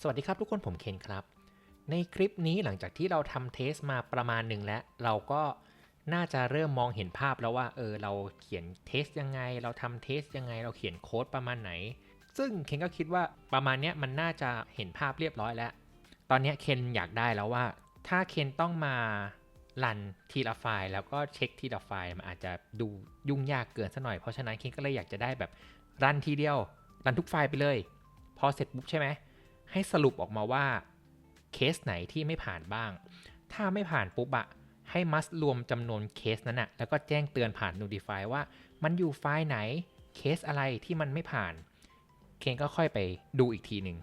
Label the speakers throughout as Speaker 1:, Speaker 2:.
Speaker 1: สวัสดีครับทุกคนผมเคนครับ ในคลิปนี้หลังจากที่เราทำเทสมาประมาณหนึ่งแล้ว เราก็น่าจะเริ่มมองเห็นภาพแล้วว่าเออเราเขียนเทสยังไง เราทำเทสยังไง เราเขียนโค้ดประมาณไหน ซึ่งเคนก็คิดว่าประมาณเนี้ยมันน่าจะเห็นภาพเรียบร้อยแล้ว ตอนนี้เคนอยากได้แล้วว่า ถ้าเคนต้องมารันทีละไฟล์แล้วก็เช็คทีละไฟล์มันอาจจะดูยุ่งยากเกินซะหน่อยเพราะฉะนั้นเคนก็เลยอยากจะได้แบบรันทีเดียวรันทุกไฟล์ไปเลย พอเสร็จปุ๊บใช่ไหม ให้สรุปออกมาว่าเคสไหนที่ไม่ผ่านบ้าง ถ้าไม่ผ่านปุ๊บอะให้มัสรวมจำนวนเคสนั้นอะแล้วก็แจ้งเตือนผ่าน Notify ว่ามันอยู่ไฟล์ไหนเคสอะไรที่มันไม่ผ่าน เคนก็ค่อยไปดูอีกทีหนึ่ง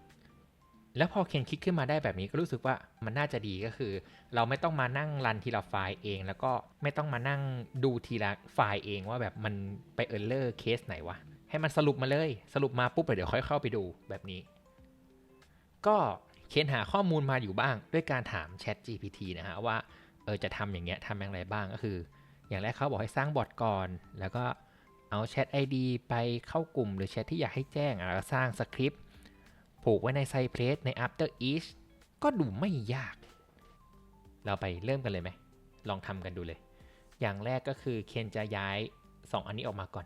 Speaker 1: แล้วพอเคนคิดขึ้นมาได้แบบนี้ก็รู้สึกว่ามันน่าจะดีก็คือ เราไม่ต้องมานั่งรันทีละไฟล์เอง แล้วก็ไม่ต้องมานั่งดูทีละไฟล์เองว่าแบบมันไปเออร์เลอร์เคสไหนวะให้มันสรุปมาเลย สรุปมาปุ๊บเดี๋ยวค่อยเข้าไปดูแบบนี้ ก็เคนหาข้อมูลมาอยู่บ้าง ด้วยการถาม Chat GPT นะฮะว่าเออจะทำอย่างเงี้ยทำอย่างไรบ้างก็คือ อย่างแรกเขาบอกให้สร้างบอทก่อน แล้วก็เอา Chat ID ไปเข้ากลุ่มหรือแชทที่อยากให้แจ้งแล้วก็สร้างสคริปต์ผูกไว้ใน Cypress ใน After Each ก็ดูไม่ยาก เราไปเริ่มกันเลยไหม ลองทำกันดูเลย อย่างแรกก็คือเคนจะย้าย 2 อันนี้ออกมาก่อน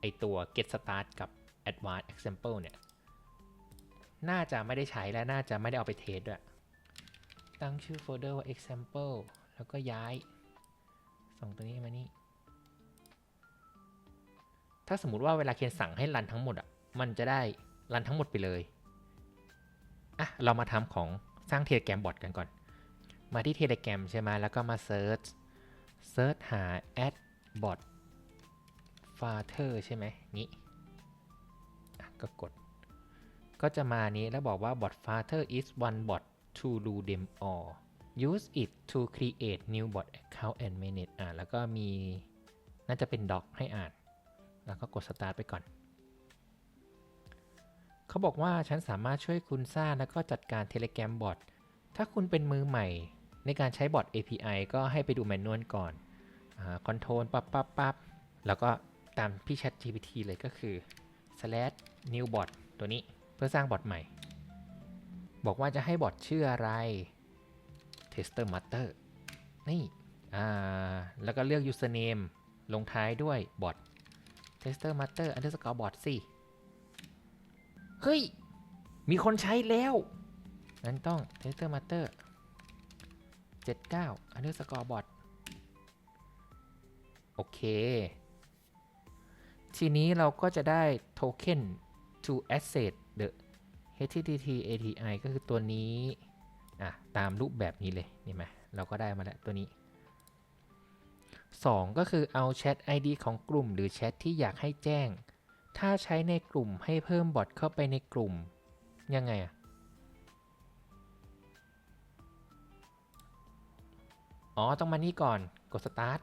Speaker 1: ไอตัว get start กับ advanced example เนี่ย น่าจะไม่ได้ใช้และน่าจะไม่ได้เอาไปเทสด้วยตั้งชื่อโฟลเดอร์ว่า example แล้วก็ย้าย ส่งตัวนี้มานี่ ถ้าสมมติว่าเวลาเคนสั่งให้รันทั้งหมดอะ มันจะได้รันทั้งหมดไปเลย อะ เรามาทำของสร้างเทเลแกรมบอทกันก่อน มาที่เทเลแกรมใช่ไหมแล้วก็มาเซิร์ช เซิร์ชหา add bot father ใช่ไหมงี้ก็กด ก็จะมานี้แล้วบอกว่า bot father is one bot to do them all use it to create new bot account and manage อะแล้วก็มีน่าจะเป็น doc ให้อ่าน แล้วก็กด start ไปก่อน เขาบอกว่าฉันสามารถช่วยคุณสร้างแล้วก็จัดการ Telegram bot ถ้าคุณเป็นมือใหม่ในการใช้บอท API ก็ให้ไปดูแมนนวลก่อนคอนโทรลปั๊บปั๊บปั๊บแล้วก็ตามพี่ Chat GPT เลยก็คือ slash new bot ตัวนี้ เพื่อสร้างบอทใหม่ บอกว่าจะให้บอทชื่ออะไร tester master นี่อ่าแล้วก็เลือก username ลงท้ายด้วยบอท tester master underscore bot สิเฮ้ย มีคนใช้แล้วนั้นต้อง tester master 79 underscore bot โอเค ทีนี้เราก็จะได้ token to access http API ก็คือตัวนี้อะตามรูปแบบนี้เลยนี่ไหมเราก็ได้มาแล้วตัวนี้ 2 ก็คือเอา Chat ID ของกลุ่ม หรือแชทที่อยากให้แจ้ง ถ้าใช้ในกลุ่มให้เพิ่มบอทเข้าไปในกลุ่ม ยังไงอะอ๋อ ต้องมานี่ก่อนกด start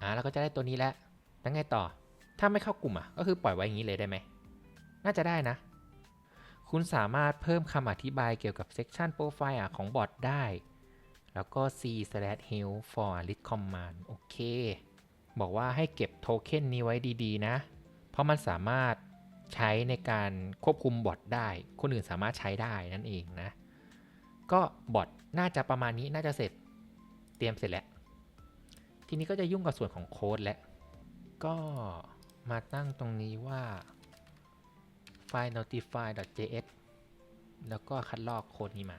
Speaker 1: อ่าแล้วก็จะได้ตัวนี้แล้วแล้วไงต่อ ถ้าไม่เข้ากลุ่มอะ ก็คือปล่อยไว้อย่างนี้เลยได้ไหม น่าจะได้นะ คุณสามารถเพิ่มคำอธิบายเกี่ยวกับ section profile ของบอทได้ แล้วก็ c help for list command โอเค บอกว่าให้เก็บโทเค็นนี้ไว้ดีๆ นะ เพราะมันสามารถใช้ในการควบคุมบอทได้ คนอื่นสามารถใช้ได้นั่นเองนะ ก็บอทน่าจะประมาณนี้น่าจะเสร็จเตรียมเสร็จแล้ว ทีนี้ก็จะยุ่งกับส่วนของโค้ดแล้ว ก็มาตั้งตรงนี้ว่า ไฟล์ notify.js แล้วก็คัดลอกโค้ดนี้มา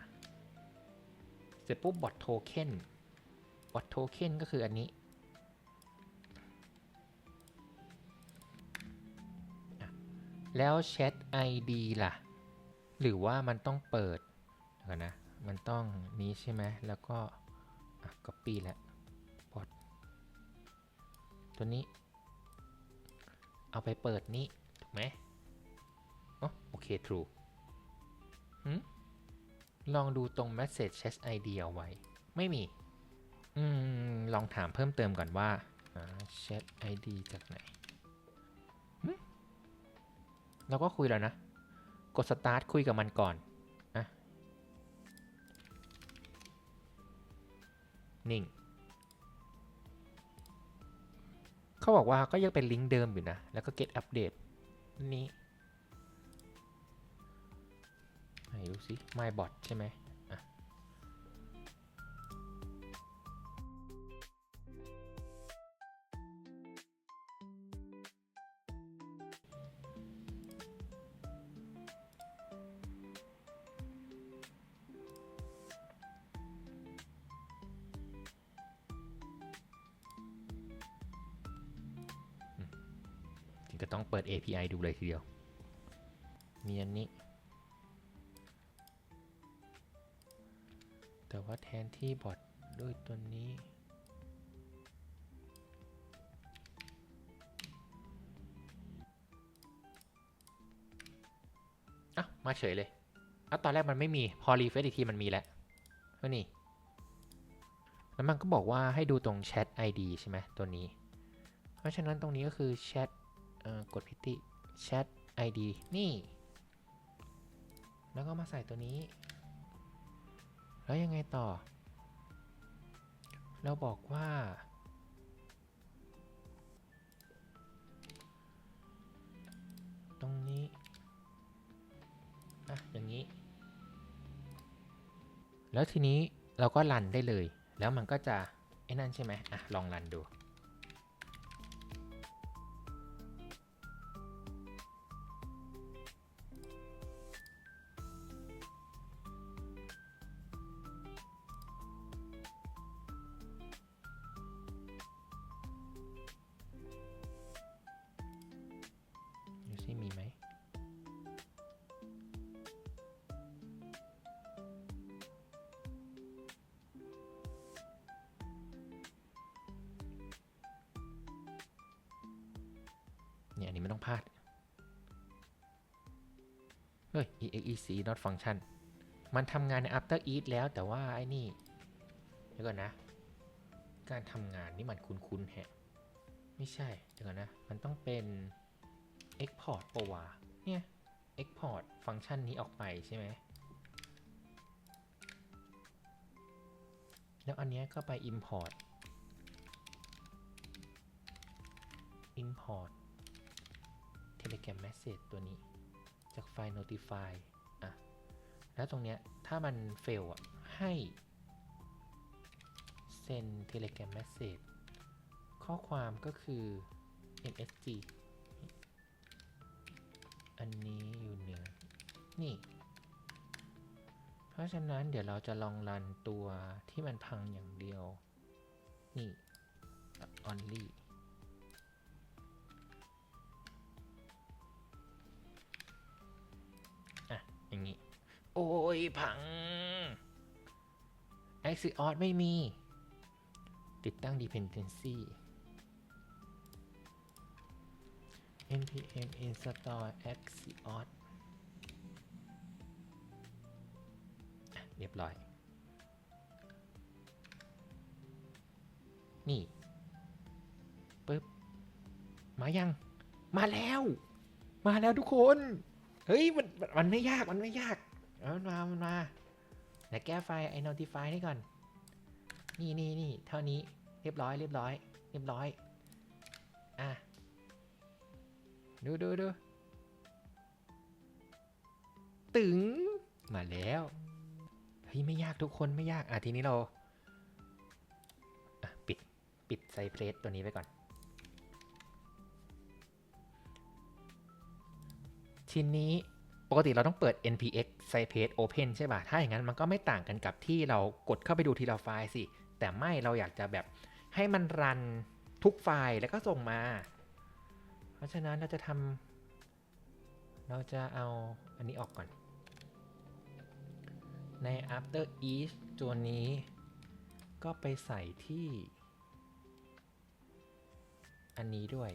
Speaker 1: เสร็จปุ๊บบอทโทเค็นบอทโทเค็นก็คืออันนี้แล้ว Chat ID ล่ะ หรือว่ามันต้องเปิดก่อนนะ มันต้องนี้ใช่ไหม แล้วก็ copy แล้วพอดตัวนี้ เอาไปเปิดนี้ ถูกไหม อ๋อโอเค true ลองดูตรง message chat ID เอาไว้ ไม่มีอืมลองถามเพิ่มเติมก่อนว่า chat ID จากไหนเราก็คุยแล้วนะ กด start คุยกับมันก่อนอะนิ่ง เขาบอกว่าก็ยังเป็นลิงก์เดิมอยู่นะ แล้วก็ get update นี้ นนดูสิ MyBot ใช่ไหมอะถึงจะต้องเปิด API ดูเลยทีเดียว มีอันนี้ แต่ว่าแทนที่บอทด้วยตัวนี้ อะ มาเฉยเลยอะตอนแรกมันไม่มี พอรีเฟซอีกทีมันมีแล้วก็นี่ แล้วมันก็บอกว่าให้ดูตรงแชท ID ใช่ไหมตัวนี้ เพราะฉะนั้นตรงนี้ก็คือแชทกดพิติแชท ID นี่ แล้วก็มาใส่ตัวนี้ แล้วยังไงต่อ เราบอกว่า ตรงนี้อะอย่างนี้ แล้วทีนี้เราก็รันได้เลย แล้วมันก็จะไอ้นั่นใช่ไหมอะลองรันดูดู นี่ยอันนี้ไม่ต้องพลาด เฮ้ย exec not function มันทำงานใน after eat แล้วแต่ว่าไอ้นี่ เดี๋ยวก่อนนะ การทำงานนี่มันคุ้นๆแฮะ ไม่ใช่ เดี๋ยวก่อนนะ มันต้องเป็น export ปะวะเนี่ย export ฟังก์ชันนี้ออกไปใช่ไหม แล้วอันนี้ก็ไป import import telegram message ตัวนี้ จากไฟล์ notify อะ แล้วตรงเนี้ย ถ้ามัน fail อะ ให้ send telegram message ข้อความก็คือ msg อันนี้อยู่เหนือนี่ เพราะฉะนั้นเดี๋ยวเราจะลองรันตัวที่มันพังอย่างเดียว นี่ only ยพัง Axios ไม่มี ติดตั้ง dependency npm install axios เรียบร้อย นี่ปึ๊บ มายัง มาแล้ว มาแล้วทุกคน เฮ้ย มัน มันไม่ยาก มันไม่ยาก เอามันมา มันมาไหนแก้ไฟล์ไอ้ notify นี่ก่อน นี่นี่นี่เท่านี้เรียบร้อย เรียบร้อย เรียบร้อย อะ ดูดูดูตึง มาแล้ว เฮ้ย ไม่ยากทุกคนไม่ยาก อะ ทีนี้เราปิด ปิดไซเพลสตัวนี้ไปก่อน ทีนี้ ปกติเราต้องเปิด npx site p a g e open ใช่ป่ะ ถ้าอย่างนั้นมันก็ไม่ต่างกันกับที่เรากดเข้าไปดูทีละไฟล์สิ แต่ไม่เราอยากจะแบบให้มันรันทุกไฟล์แล้วก็ส่งมา เพราะฉะนั้นเราจะทำเราจะเอาอันนี้ออกก่อน ใน after each ตัวนี้ก็ไปใส่ที่ อันนี้ด้วย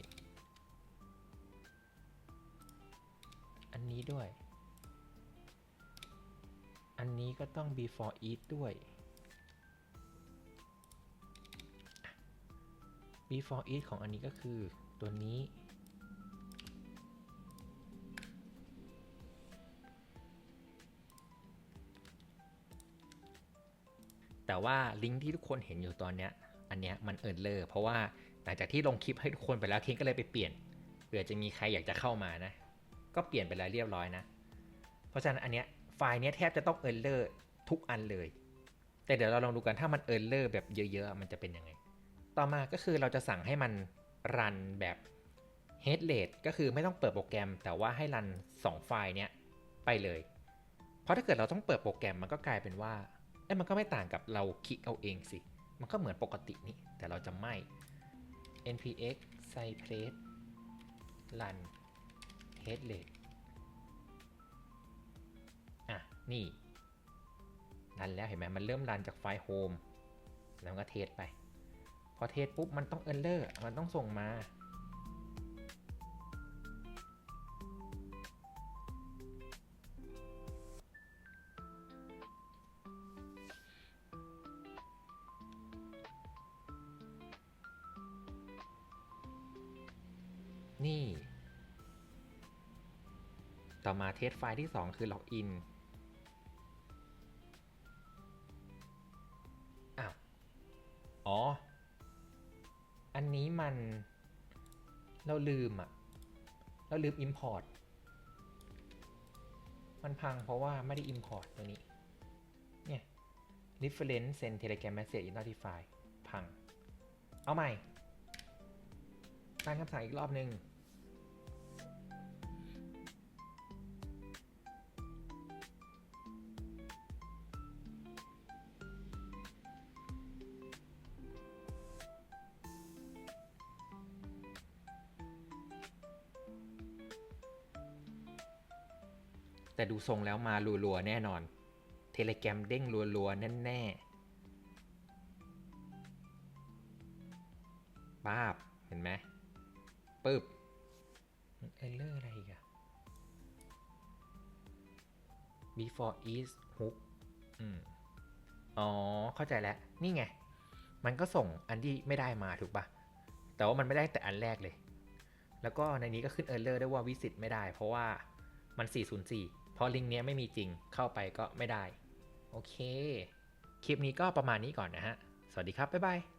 Speaker 1: อันนี้ด้วย อันนี้ก็ต้อง before eat ด้วย before eat ของอันนี้ก็คือตัวนี้ แต่ว่าลิงก์ที่ทุกคนเห็นอยู่ตอนเนี้ย อันเนี้ยมันเอิร์เลอร์เพราะว่าหลังจากที่ลงคลิปให้ทุกคนไปแล้วเคนก็เลยไปเปลี่ยนเผื่อจะมีใครอยากจะเข้ามานะ ก็เปลี่ยนไปแล้วเรียบร้อยนะ เพราะฉะนั้นอันเนี้ย ไฟล์เนี้ยแทบจะต้องเอ r เลอร์ทุกอันเลย แต่เดี๋ยวเราลองดูกันถ้ามันเอ r เลอร์แบบเยอะๆ มันจะเป็นยังไง ต่อมาก็คือเราจะสั่งให้มันรันแบบ head rate ก็คือไม่ต้องเปิดโปรแกรม แต่ว่าให้รัน 2 ไฟล์เนี้ยไปเลย เพราะถ้าเกิดเราต้องเปิดโปรแกรมมันก็กลายเป็นว่าเอ้มันก็ไม่ต่างกับเราคลิกเอาเองสิ มันก็เหมือนปกตินี่แต่เราจะไม่ npx cypress run head rate นี่รันแล้วเห็นไหมมันเริ่มรันจากไฟล์ home แล้วมันก็เทสไป พอเทสปุ๊บมันต้อง error มันต้องส่งมานี่ ต่อมาเทสไฟล์ที่ 2 คือล็อกอิน ลืมอะเราลืม Import มันพังเพราะว่าไม่ได้ Import ตัวนี้ เนี่ย reference send telegram message Notify พัง เอาใหม่ตั้งคำสั่งอีกรอบหนึ่ง แต่ดูทรงแล้วมารัวๆแน่นอน เทเลแกรมเด้งรัวๆแน่ๆป้าบ เห็นไหมปึ๊บเอเลอร์อะไรอีกอะ before is hook อืมอ๋อ เข้าใจแล้ว นี่ไง มันก็ส่งอันที่ไม่ได้มาถูกปะแต่ว่ามันไม่ได้แต่อันแรกเลย แล้วก็ในนี้ก็ขึ้น error ด้ว่า visit ไม่ได้ เพราะว่ามัน 404 เพราะลิงก์เนี้ยไม่มีจริงเข้าไปก็ไม่ได้ โอเค คลิปนี้ก็ประมาณนี้ก่อนนะฮะ สวัสดีครับ บ๊ายบาย